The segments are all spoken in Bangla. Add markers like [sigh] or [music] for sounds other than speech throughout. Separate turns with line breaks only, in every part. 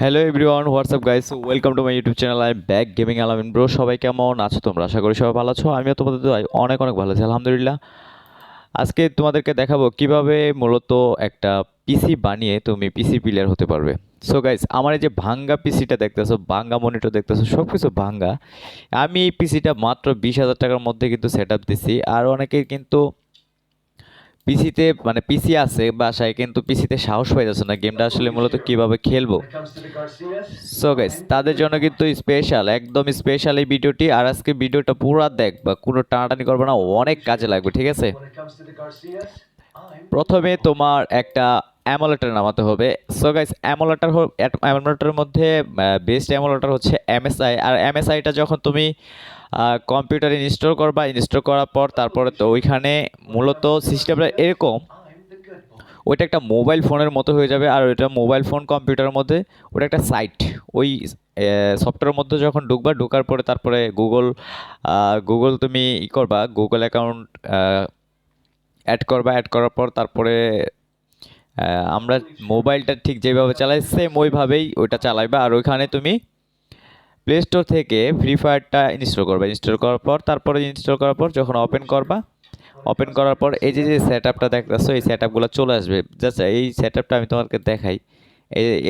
Hello everyone WhatsApp guys welcome to my YouTube channel I back gaming Alamin bro সবাই কেমন আছো তোমরা? আশা করি সবাই ভালো আছো, আমিও তোমাদের দোয়ায় অনেক অনেক ভালো আছি, আলহামদুলিল্লাহ। আজকে তোমাদেরকে দেখাবো কীভাবে মূলত একটা পিসি বানিয়ে তুমি পিসি প্লেয়ার হতে পারবে। সো গাইস আমার এই যে ভাঙ্গা পিসিটা দেখতেছো, ভাঙ্গা মনিটর দেখতেছো সব কিছু ভাঙ্গা। আমি এই পিসিটা মাত্র বিশ হাজার টাকার মধ্যে কিন্তু সেট আপ দিছি, আর অনেকের কিন্তু পিসিতে মানে পিসি আছে বাসায়, কিন্তু পিসিতে সাহস পাই যাচ্ছে না। গেমটা আসলে মূলত কীভাবে খেলব? সো গাইস তাদের জন্য কিন্তু স্পেশাল একদম স্পেশাল এই ভিডিওটি। আর আজকে ভিডিওটা পুরো দেখ, বা কোনো টানাটানি করবে না, অনেক কাজে লাগবে, ঠিক আছে? প্রথমে তোমার একটা অ্যামোলেটার নামাতে হবে। সো গাইস অ্যামোলেটার অ্যামোলেটারের মধ্যে বেস্ট অ্যামোলেটার হচ্ছে এমএসআই আর এমএসআইটা যখন তুমি কম্পিউটারে ইনস্টল করবা ইনস্টল করার পর তারপরে তো ওইখানে মূলত সিস্টেমটা এরকম. ওইটা একটা মোবাইল ফোনের মতো হয়ে যাবে। আর ওইটা মোবাইল ফোন কম্পিউটারের মধ্যে, ওটা একটা সাইট ওই সফটওয়্যারের মধ্যে যখন ঢুকবা, ঢোকার পরে তারপরে গুগল গুগল তুমি ই করবা গুগল অ্যাকাউন্ট অ্যাড করবা অ্যাড করার পর তারপরে আমরা মোবাইলটা ঠিক যেভাবে চালাই সেম ওইভাবেই ওইটা চালাইবা। আর ওইখানে তুমি প্লে স্টোর থেকে ফ্রি ফায়ারটা ইনস্টল করবে। ইনস্টল করার পর, তারপরে ইনস্টল করার পর যখন ওপেন করবা ওপেন করার পর এই যে যে সেট আপটা দেখতেছো, এই সেট আপগুলো চলে আসবে। জাস্ট এই সেট আপটা আমি তোমাকে দেখাই।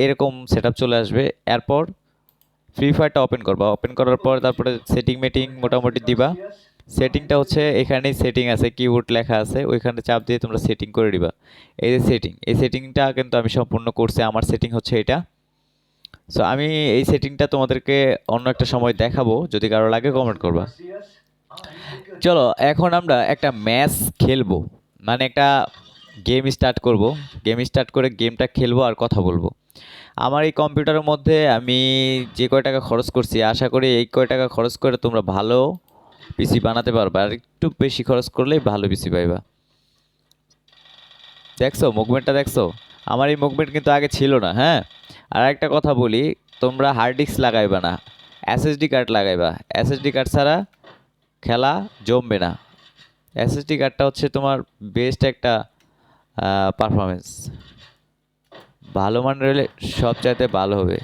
এরকম সেট আপ চলে আসবে। এরপর ফ্রি ফায়ারটা ওপেন করবা। ওপেন করার পর তারপরে সেটিং মেটিং মোটামুটি দিবা। সেটিংটা হচ্ছে এখানেই সেটিং আছে কিবোর্ড লেখা আছে, ওইখানে চাপ দিয়ে তোমরা সেটিং করে দিবা এই যে সেটিং এই সেটিংটা কিন্তু আমি সম্পূর্ণ করছি, আমার সেটিং হচ্ছে এটা। সো আমি এই সেটিংটা তোমাদেরকে অন্য একটা সময় দেখাবো, যদি কারও লাগে কমেন্ট করবা। চলো, এখন আমরা একটা ম্যাচ খেলব মানে একটা গেম স্টার্ট করব। গেম স্টার্ট করে গেমটা খেলব আর কথা বলব। আমার এই কম্পিউটারের মধ্যে আমি যে কয় টাকা খরচ করছি, আশা করি এই কয় টাকা খরচ করে তোমরা ভালো পিসি বানাতে পারবে। আর একটু বেশি খরচ করলেই ভালো পিসি পাইবা। দেখছ মুভমেন্টটা দেখছ? আমার এই মুভমেন্ট কিন্তু আগে ছিল না হ্যাঁ? আর একটা কথা বলি, তোমরা হার্ড ডিস্ক লাগাইবা না। এসএসডি কার্ড লাগাইবা। এসএসডি কার্ড ছাড়া খেলা জমবে না। এসএসডি কার্ডটা হচ্ছে তোমার বেস্ট একটা পারফরমেন্স ভালো মানের হলে সব চাইতে ভালো হবে।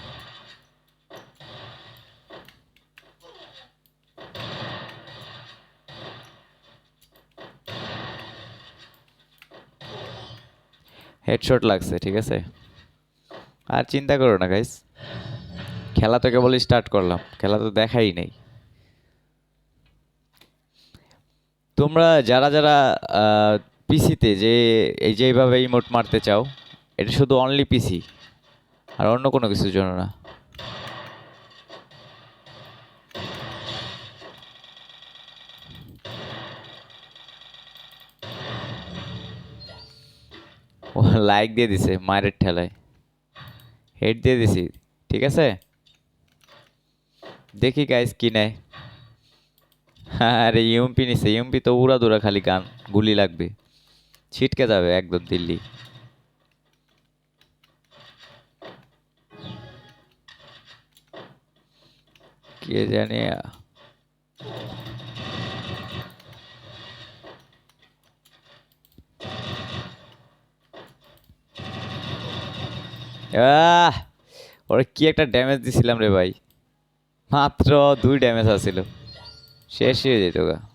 হেডশট লাগছে, ঠিক আছে? আর চিন্তা করো না গাইস খেলা তো কেবল স্টার্ট করলাম। খেলা তো দেখাই নেই। তোমরা যারা যারা পিসিতে যে, এই যেভাবে ইমোট মারতে চাও, এটা শুধু অনলি পিসি আর অন্য কোনো কিছুর জন্য না। [laughs] ও লাইক দিয়ে দিছে, মায়ের ঠেলায়। হেড দিয়ে দিছি, ঠিক আছে? দেখি গাইস কি নেয়। আরে ইউএমপি নিছে, ইউএমপি তো উড়া দুরা খালি গান, গুলি লাগবে। ছিটকে যাবে একদম দিল্লি। কে জানে ওরা কি একটা ড্যামেজ দিছিলাম রে ভাই। মাত্র দুই ড্যামেজ আছিল শেষ হয়ে যেত গা।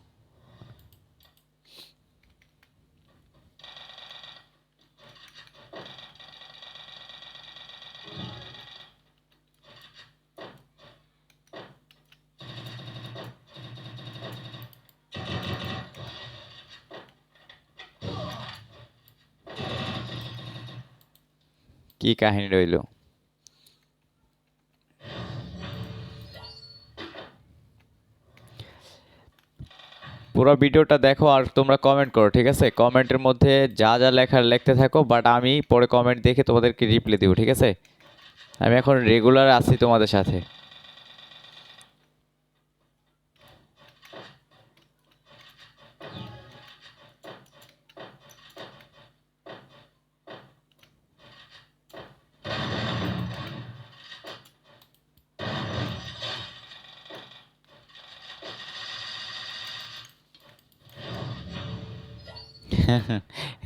কি কাহিনী রইল? পুরো ভিডিওটা দেখো আর তোমরা কমেন্ট করো, ঠিক আছে? কমেন্টের মধ্যে যা যা লেখার লিখতে থাকো বাট আমি পরে কমেন্ট দেখে তোমাদেরকে রিপ্লাই দেবো, ঠিক আছে? আমি এখন রেগুলার আছি তোমাদের সাথে।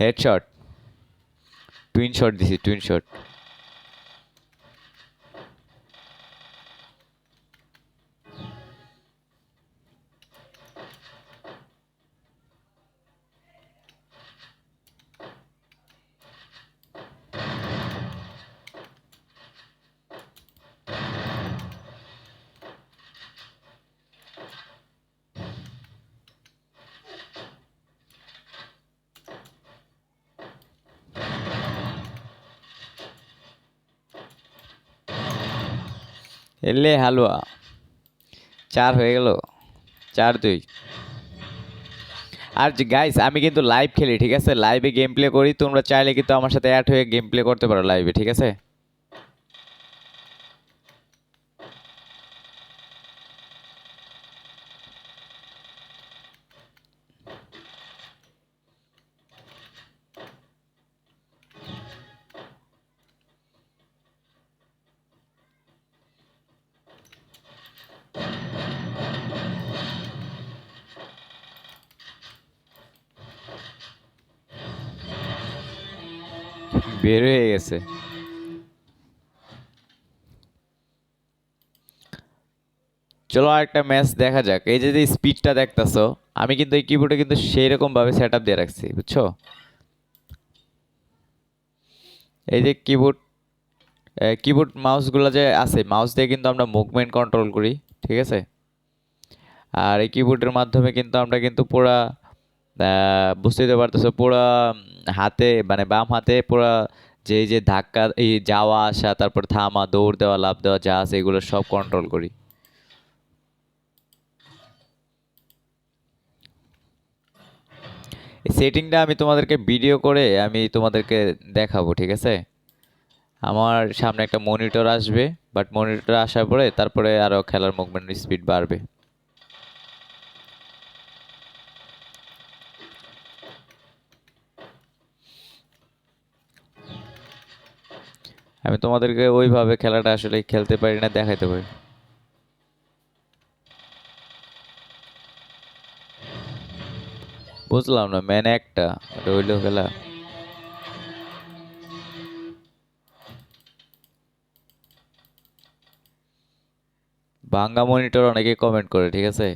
হেডশট টুইন শট দিছি টুইন শট এলে হালুয়া। চার হয়ে গেল। চার দুই। আর গাইস আমি কিন্তু লাইভ খেলি, ঠিক আছে? লাইভে গেম প্লে করি, তোমরা চাইলে কিন্তু আমার সাথে অ্যাড হয়ে গেম প্লে করতে পারো লাইভে ঠিক আছে? বের হয়ে গেছে। চলো আরেকটা ম্যাচ দেখা যাক। এই যে যে স্পিডটা দেখতেছো, আমি কিন্তু এই কিবোর্ডে কিন্তু সেই রকম ভাবে সেট আপ দিয়ে রাখছি, বুঝছ? এই যে কিবোর্ড কিবোর্ড মাউসগুলো যে আছে মাউস দিয়ে কিন্তু আমরা মুভমেন্ট কন্ট্রোল করি, ঠিক আছে? আর এই কিবোর্ডের মাধ্যমে কিন্তু আমরা কিন্তু পুরা বুঝতেই তো পারতেছো, পুরা হাতে মানে বাম হাতে পুরা যে যে ধাক্কা, এই যাওয়া, আসা, তারপর থামা, দৌড় দেওয়া, লাফ দেওয়া, যা আছে এগুলো সব কন্ট্রোল করি। সেটিংটা আমি তোমাদেরকে ভিডিও করে আমি তোমাদেরকে দেখাবো, ঠিক আছে? আমার সামনে একটা মনিটর আসবে বাট মনিটর আসার পরে তারপরে আরও খেলার মুভমেন্ট স্পিড বাড়বে। আমি তোমাদেরকে ওইভাবে খেলাটা আসলে খেলতে পারি না, দেখাইতে পারি। বুঝলাম না ম্যান একটা হইল খেলা। ভাঙ্গা মনিটর অনেকে কমেন্ট করে, ঠিক আছে?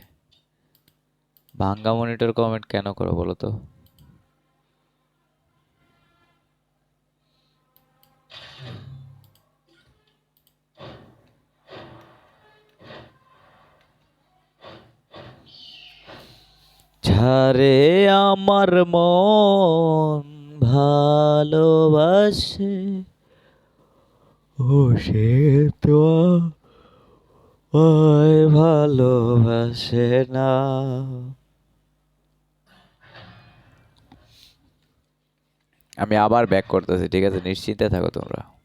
ভাঙ্গা মনিটর কমেন্ট কেন করো বলো তো? ঝারে আমার মন ভালোবাসে। ও, সে তো ওই ভালোবাসে না। আমি আবার ব্যাক করতেছি, ঠিক আছে? নিশ্চিন্তে থাকো তোমরা।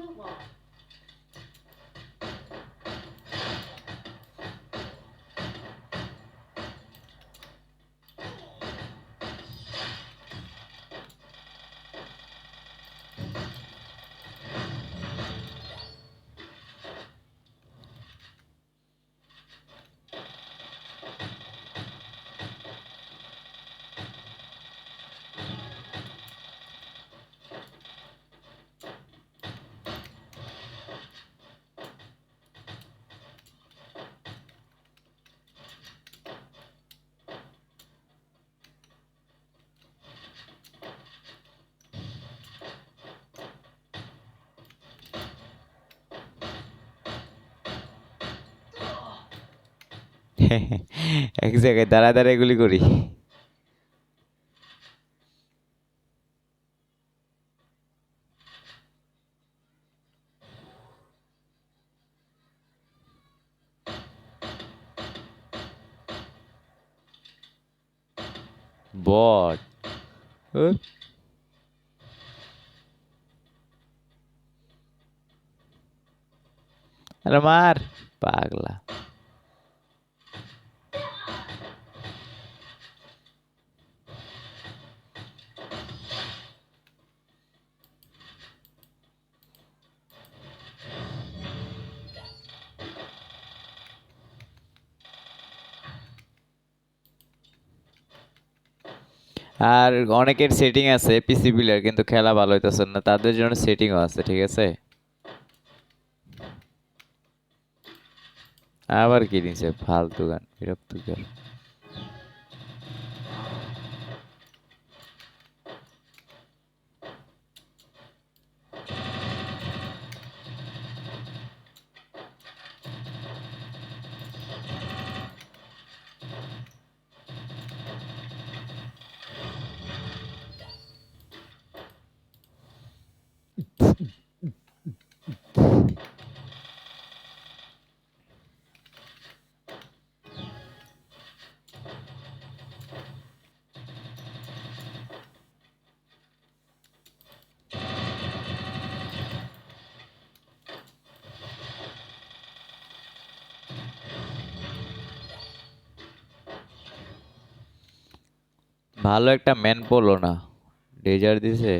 Well,
এক জায়গায় দাঁড়া দাঁড়া এগুলি করি। বট। মার পাগলা। আর অনেকের সেটিং আছে পিসি প্লেয়ার কিন্তু খেলা ভালো হইতেছে না। তাদের জন্য সেটিংও আছে, ঠিক আছে? আবার কি নিছে ফালতু গান, বিরক্ত ভালো একটা ম্যান পড়ল না। ডেজার দিছে।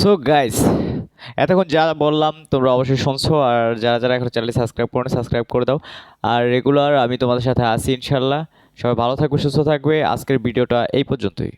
সো গাইস এতক্ষণ যা বললাম তোমরা অবশ্যই শুনছো, আর যারা যারা এখন চ্যানেল সাবস্ক্রাইব করো সাবস্ক্রাইব করে দাও। আর রেগুলার আমি তোমাদের সাথে আসি ইনশাল্লাহ সবাই ভালো থাকবে, সুস্থ থাকবে। আজকের ভিডিওটা এই পর্যন্তই।